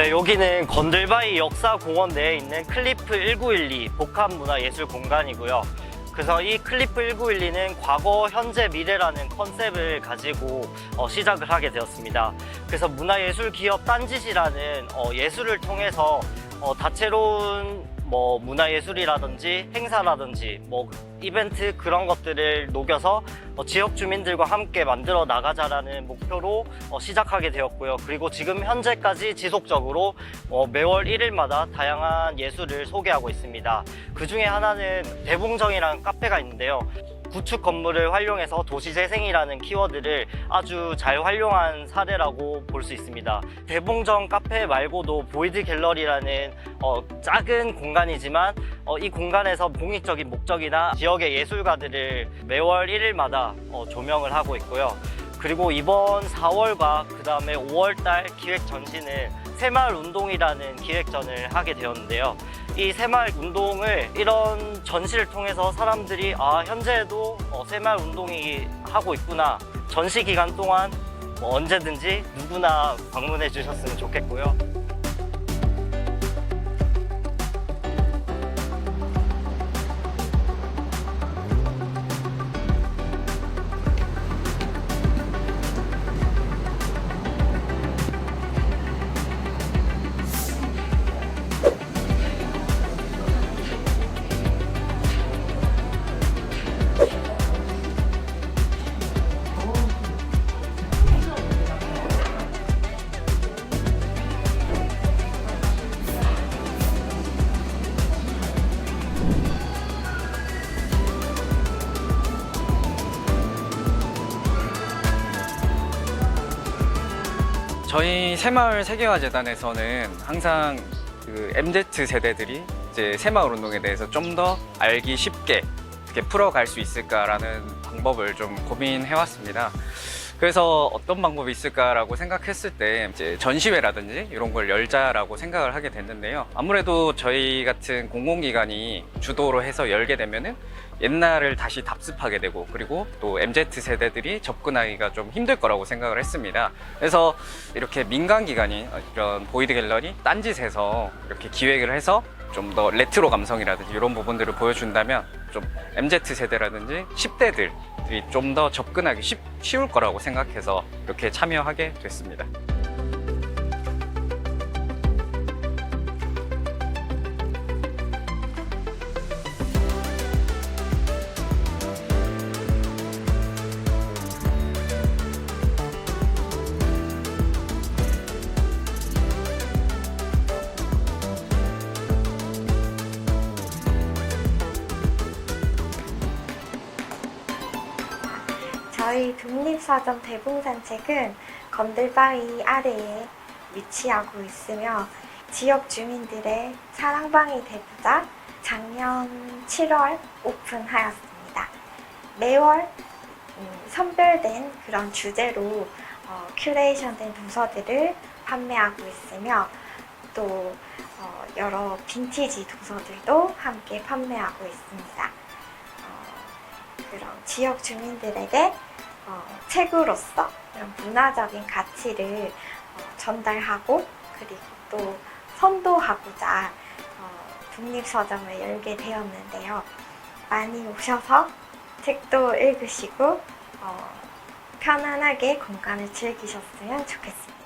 네, 여기는 건들바위 역사공원 내에 있는 클리프 1912 복합문화예술공간이고요. 그래서 이 클리프 1912는 과거, 현재, 미래라는 컨셉을 가지고 어, 시작을 하게 되었습니다. 그래서 문화예술 기업 딴짓이라는 어, 예술을 통해서 어, 다채로운 뭐 문화예술이라든지 행사라든지 뭐 이벤트 그런 것들을 녹여서 어, 지역 주민들과 함께 만들어 나가자라는 목표로 어, 시작하게 되었고요. 그리고 지금 현재까지 지속적으로 어, 매월 1일마다 다양한 예술을 소개하고 있습니다. 그 중에 하나는 대봉정이라는 카페가 있는데요. 구축 건물을 활용해서 도시 재생이라는 키워드를 아주 잘 활용한 사례라고 볼 수 있습니다. 대봉정 카페 말고도 보이드 갤러리라는 어, 작은 공간이지만 어, 이 공간에서 공익적인 목적이나 지역의 예술가들을 매월 1일마다 어, 조명을 하고 있고요. 그리고 이번 4월과 그 다음에 5월달 기획 전시는 새마을 운동이라는 기획전을 하게 되었는데요. 이 새마을 운동을 이런 전시를 통해서 사람들이 아 현재에도 어, 새마을 운동이 하고 있구나 전시 기간 동안 뭐 언제든지 누구나 방문해 주셨으면 좋겠고요. 저희 새마을 세계화재단에서는 항상 그 MZ 세대들이 이제 새마을 운동에 대해서 좀 더 알기 쉽게 이렇게 풀어갈 수 있을까라는 방법을 좀 고민해 왔습니다. 그래서 어떤 방법이 있을까라고 생각했을 때 이제 전시회라든지 이런 걸 열자라고 생각을 하게 됐는데요. 아무래도 저희 같은 공공기관이 주도로 해서 열게 되면은 옛날을 다시 답습하게 되고 그리고 또 MZ 세대들이 접근하기가 좀 힘들 거라고 생각을 했습니다. 그래서 이렇게 민간 기관이 이런 보이드 갤러리 딴짓에서 이렇게 기획을 해서 좀 더 레트로 감성이라든지 이런 부분들을 보여준다면 좀 MZ 세대라든지 10대들이 좀 더 접근하기 쉽, 쉬울 거라고 생각해서 이렇게 참여하게 됐습니다. 저희 독립사전 대봉산책은 건들바위 아래에 위치하고 있으며 지역 주민들의 사랑방이 되고자 작년 7월 오픈하였습니다. 매월 음, 선별된 그런 주제로 어, 큐레이션된 도서들을 판매하고 있으며 또 어, 여러 빈티지 도서들도 함께 판매하고 있습니다. 어, 그런 지역 주민들에게 어, 책으로서 이런 문화적인 가치를 어, 전달하고 그리고 또 선도하고자 어, 독립서점을 열게 되었는데요. 많이 오셔서 책도 읽으시고 어, 편안하게 공간을 즐기셨으면 좋겠습니다.